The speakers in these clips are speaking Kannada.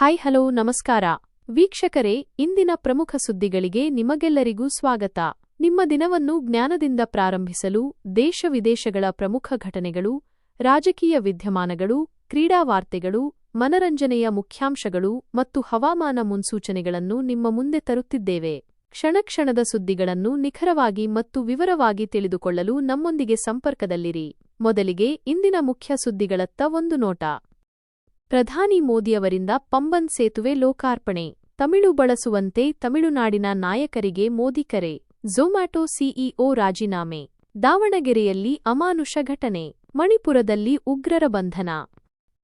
ಹಾಯ್ ಹಲೋ, ನಮಸ್ಕಾರ. ವೀಕ್ಷಕರೇ, ಇಂದಿನ ಪ್ರಮುಖ ಸುದ್ದಿಗಳಿಗೆ ನಿಮಗೆಲ್ಲರಿಗೂ ಸ್ವಾಗತ. ನಿಮ್ಮ ದಿನವನ್ನು ಜ್ಞಾನದಿಂದ ಪ್ರಾರಂಭಿಸಲು ದೇಶ ವಿದೇಶಗಳ ಪ್ರಮುಖ ಘಟನೆಗಳು, ರಾಜಕೀಯ ವಿದ್ಯಮಾನಗಳು, ಕ್ರೀಡಾ ವಾರ್ತೆಗಳು, ಮನರಂಜನೆಯ ಮುಖ್ಯಾಂಶಗಳು ಮತ್ತು ಹವಾಮಾನ ಮುನ್ಸೂಚನೆಗಳನ್ನು ನಿಮ್ಮ ಮುಂದೆ ತರುತ್ತಿದ್ದೇವೆ. ಕ್ಷಣಕ್ಷಣದ ಸುದ್ದಿಗಳನ್ನು ನಿಖರವಾಗಿ ಮತ್ತು ವಿವರವಾಗಿ ತಿಳಿದುಕೊಳ್ಳಲು ನಮ್ಮೊಂದಿಗೆ ಸಂಪರ್ಕದಲ್ಲಿರಿ. ಮೊದಲಿಗೆ ಇಂದಿನ ಮುಖ್ಯ ಸುದ್ದಿಗಳತ್ತ ಒಂದು ನೋಟ. ಪ್ರಧಾನಿ ಮೋದಿಯವರಿಂದ ಪಂಬನ್ ಸೇತುವೆ ಲೋಕಾರ್ಪಣೆ. ತಮಿಳು ಬಳಸುವಂತೆ ತಮಿಳುನಾಡಿನ ನಾಯಕರಿಗೆ ಮೋದಿ ಕರೆ. ಝೊಮ್ಯಾಟೊ ಸಿಇಒ ರಾಜೀನಾಮೆ. ದಾವಣಗೆರೆಯಲ್ಲಿ ಅಮಾನುಷ ಘಟನೆ. ಮಣಿಪುರದಲ್ಲಿ ಉಗ್ರರ ಬಂಧನ.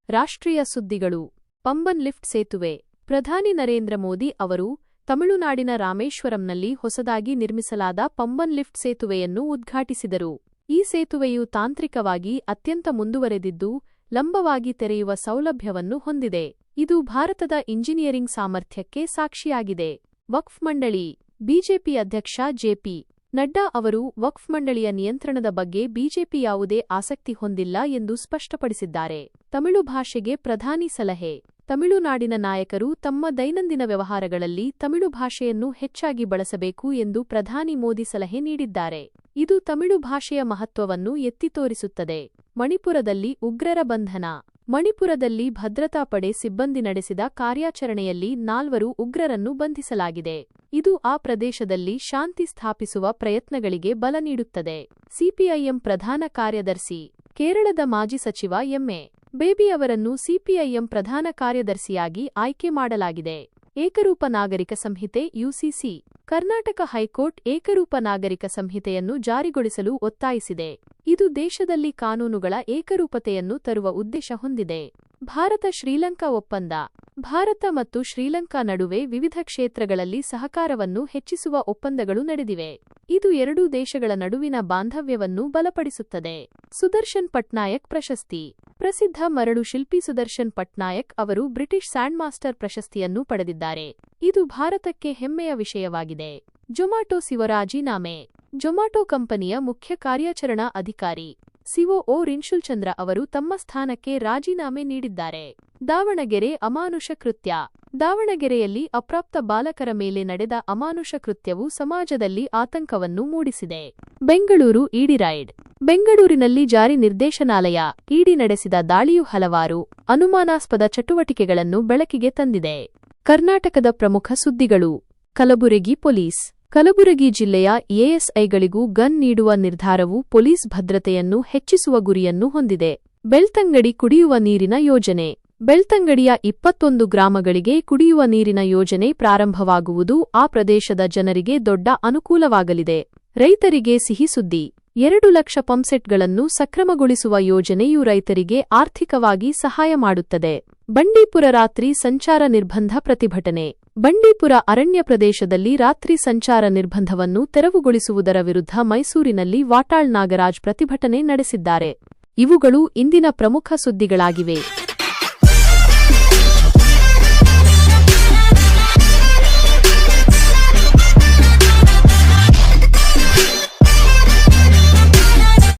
ರಾಷ್ಟ್ರೀಯ ಸುದ್ದಿಗಳು. ಪಂಬನ್ ಲಿಫ್ಟ್ ಸೇತುವೆ. ಪ್ರಧಾನಿ ನರೇಂದ್ರ ಮೋದಿ ಅವರು ತಮಿಳುನಾಡಿನ ರಾಮೇಶ್ವರಂನಲ್ಲಿ ಹೊಸದಾಗಿ ನಿರ್ಮಿಸಲಾದ ಪಂಬನ್ ಲಿಫ್ಟ್ ಸೇತುವೆಯನ್ನು ಉದ್ಘಾಟಿಸಿದರು. ಈ ಸೇತುವೆಯು ತಾಂತ್ರಿಕವಾಗಿ ಅತ್ಯಂತ ಮುಂದುವರೆದಿದ್ದು ಲಂಬವಾಗಿ ತೆರೆಯುವ ಸೌಲಭ್ಯವನ್ನು ಹೊಂದಿದೆ. ಇದು ಭಾರತದ ಇಂಜಿನಿಯರಿಂಗ್ ಸಾಮರ್ಥ್ಯಕ್ಕೆ ಸಾಕ್ಷಿಯಾಗಿದೆ. ವಕ್ಫ್ ಮಂಡಳಿ, ಬಿಜೆಪಿ ಅಧ್ಯಕ್ಷ ಜೆಪಿ ನಡ್ಡಾ ಅವರು ವಕ್ಫ್ ಮಂಡಳಿಯ ನಿಯಂತ್ರಣದ ಬಗ್ಗೆ ಬಿಜೆಪಿ ಯಾವುದೇ ಆಸಕ್ತಿ ಹೊಂದಿಲ್ಲ ಎಂದು ಸ್ಪಷ್ಟಪಡಿಸಿದ್ದಾರೆ. ತಮಿಳು ಭಾಷೆಗೆ ಪ್ರಧಾನಿ ಸಲಹೆ. ತಮಿಳುನಾಡಿನ ನಾಯಕರು ತಮ್ಮ ದೈನಂದಿನ ವ್ಯವಹಾರಗಳಲ್ಲಿ ತಮಿಳು ಭಾಷೆಯನ್ನು ಹೆಚ್ಚಾಗಿ ಬಳಸಬೇಕು ಎಂದು ಪ್ರಧಾನಿ ಮೋದಿ ಸಲಹೆ ನೀಡಿದ್ದಾರೆ. ಇದು ತಮಿಳು ಭಾಷೆಯ ಮಹತ್ವವನ್ನು ಎತ್ತಿ ತೋರಿಸುತ್ತದೆ. ಮಣಿಪುರದಲ್ಲಿ ಉಗ್ರರ ಬಂಧನ. ಮಣಿಪುರದಲ್ಲಿ ಭದ್ರತಾ ಪಡೆ ಸಿಬ್ಬಂದಿ ನಡೆಸಿದ ಕಾರ್ಯಾಚರಣೆಯಲ್ಲಿ ನಾಲ್ವರು ಉಗ್ರರನ್ನು ಬಂಧಿಸಲಾಗಿದೆ. ಇದು ಆ ಪ್ರದೇಶದಲ್ಲಿ ಶಾಂತಿ ಸ್ಥಾಪಿಸುವ ಪ್ರಯತ್ನಗಳಿಗೆ ಬಲ ನೀಡುತ್ತದೆ. ಸಿಪಿಐಎಂ ಪ್ರಧಾನ ಕಾರ್ಯದರ್ಶಿ. ಕೇರಳದ ಮಾಜಿ ಸಚಿವ ಎಂಎ ಬೇಬಿ ಅವರನ್ನು ಸಿಪಿಐಎಂ ಪ್ರಧಾನ ಕಾರ್ಯದರ್ಶಿಯಾಗಿ ಆಯ್ಕೆ ಮಾಡಲಾಗಿದೆ. ಏಕರೂಪ ನಾಗರಿಕ ಸಂಹಿತೆ ಯುಸಿಸಿ. ಕರ್ನಾಟಕ ಹೈಕೋರ್ಟ್ ಏಕರೂಪ ನಾಗರಿಕ ಸಂಹಿತೆಯನ್ನು ಜಾರಿಗೊಳಿಸಲು ಒತ್ತಾಯಿಸಿದೆ. ಇದು ದೇಶದಲ್ಲಿ ಕಾನೂನುಗಳ ಏಕರೂಪತೆಯನ್ನು ತರುವ ಉದ್ದೇಶ ಹೊಂದಿದೆ. ಭಾರತ ಶ್ರೀಲಂಕಾ ಒಪ್ಪಂದ. ಭಾರತ ಮತ್ತು ಶ್ರೀಲಂಕಾ ನಡುವೆ ವಿವಿಧ ಕ್ಷೇತ್ರಗಳಲ್ಲಿ ಸಹಕಾರವನ್ನು ಹೆಚ್ಚಿಸುವ ಒಪ್ಪಂದಗಳು ನಡೆದಿವೆ. ಇದು ಎರಡೂ ದೇಶಗಳ ನಡುವಿನ ಬಾಂಧವ್ಯವನ್ನು ಬಲಪಡಿಸುತ್ತದೆ. ಸುದರ್ಶನ್ ಪಟ್ನಾಯಕ್ ಪ್ರಶಸ್ತಿ. ಪ್ರಸಿದ್ಧ ಮರಳು ಶಿಲ್ಪಿ ಸುದರ್ಶನ್ ಪಟ್ನಾಯಕ್ ಅವರು ಬ್ರಿಟಿಷ್ ಸ್ಯಾಂಡ್ ಮಾಸ್ಟರ್ ಪ್ರಶಸ್ತಿಯನ್ನು ಪಡೆದಿದ್ದಾರೆ. ಇದು ಭಾರತಕ್ಕೆ ಹೆಮ್ಮೆಯ ವಿಷಯವಾಗಿದೆ. ಜೊಮಾಟೊ ಶಿವರಾಜೀನಾಮೆ. ಜೊಮಾಟೊ ಕಂಪನಿಯ ಮುಖ್ಯ ಕಾರ್ಯಾಚರಣಾ ಅಧಿಕಾರಿ. ಸಿಒಒ ರಿನ್ಶುಲ್ಚಂದ್ರ ಅವರು ತಮ್ಮ ಸ್ಥಾನಕ್ಕೆ ರಾಜೀನಾಮೆ ನೀಡಿದ್ದಾರೆ. ದಾವಣಗೆರೆ ಅಮಾನುಷ ಕೃತ್ಯ. ದಾವಣಗೆರೆಯಲ್ಲಿ ಅಪ್ರಾಪ್ತ ಬಾಲಕರ ಮೇಲೆ ನಡೆದ ಅಮಾನುಷ ಕೃತ್ಯವು ಸಮಾಜದಲ್ಲಿ ಆತಂಕವನ್ನು ಮೂಡಿಸಿದೆ. ಬೆಂಗಳೂರು ಇಡಿ ಬೆಂಗಳೂರಿನಲ್ಲಿ ಜಾರಿ ನಿರ್ದೇಶನಾಲಯ ಇಡಿ ನಡೆಸಿದ ದಾಳಿಯು ಹಲವಾರು ಅನುಮಾನಾಸ್ಪದ ಚಟುವಟಿಕೆಗಳನ್ನು ಬೆಳಕಿಗೆ ತಂದಿದೆ. ಕರ್ನಾಟಕದ ಪ್ರಮುಖ ಸುದ್ದಿಗಳು. ಕಲಬುರಗಿ ಪೊಲೀಸ್. ಕಲಬುರಗಿ ಜಿಲ್ಲೆಯ ಎಎಸ್ಐಗಳಿಗೂ ಗನ್ ನೀಡುವ ನಿರ್ಧಾರವು ಪೊಲೀಸ್ ಭದ್ರತೆಯನ್ನು ಹೆಚ್ಚಿಸುವ ಗುರಿಯನ್ನು ಹೊಂದಿದೆ. ಬೆಳ್ತಂಗಡಿ ಕುಡಿಯುವ ನೀರಿನ ಯೋಜನೆ. ಬೆಳ್ತಂಗಡಿಯ ಇಪ್ಪತ್ತೊಂದು ಗ್ರಾಮಗಳಿಗೆ ಕುಡಿಯುವ ನೀರಿನ ಯೋಜನೆ ಪ್ರಾರಂಭವಾಗುವುದು ಆ ಪ್ರದೇಶದ ಜನರಿಗೆ ದೊಡ್ಡ ಅನುಕೂಲವಾಗಲಿದೆ. ರೈತರಿಗೆ ಸಿಹಿ ಸುದ್ದಿ. ಎರಡು ಲಕ್ಷ ಪಂಪ್ಸೆಟ್ಗಳನ್ನು ಸಕ್ರಮಗೊಳಿಸುವ ಯೋಜನೆಯು ರೈತರಿಗೆ ಆರ್ಥಿಕವಾಗಿ ಸಹಾಯ ಮಾಡುತ್ತದೆ. ಬಂಡೀಪುರ ರಾತ್ರಿ ಸಂಚಾರ ನಿರ್ಬಂಧ ಪ್ರತಿಭಟನೆ. ಬಂಡೀಪುರ ಅರಣ್ಯ ಪ್ರದೇಶದಲ್ಲಿ ರಾತ್ರಿ ಸಂಚಾರ ನಿರ್ಬಂಧವನ್ನು ತೆರವುಗೊಳಿಸುವುದರ ವಿರುದ್ಧ ಮೈಸೂರಿನಲ್ಲಿ ವಾಟಾಳ್ ನಾಗರಾಜ್ ಪ್ರತಿಭಟನೆ ನಡೆಸಿದ್ದಾರೆ. ಇವುಗಳು ಇಂದಿನ ಪ್ರಮುಖ ಸುದ್ದಿಗಳಾಗಿವೆ.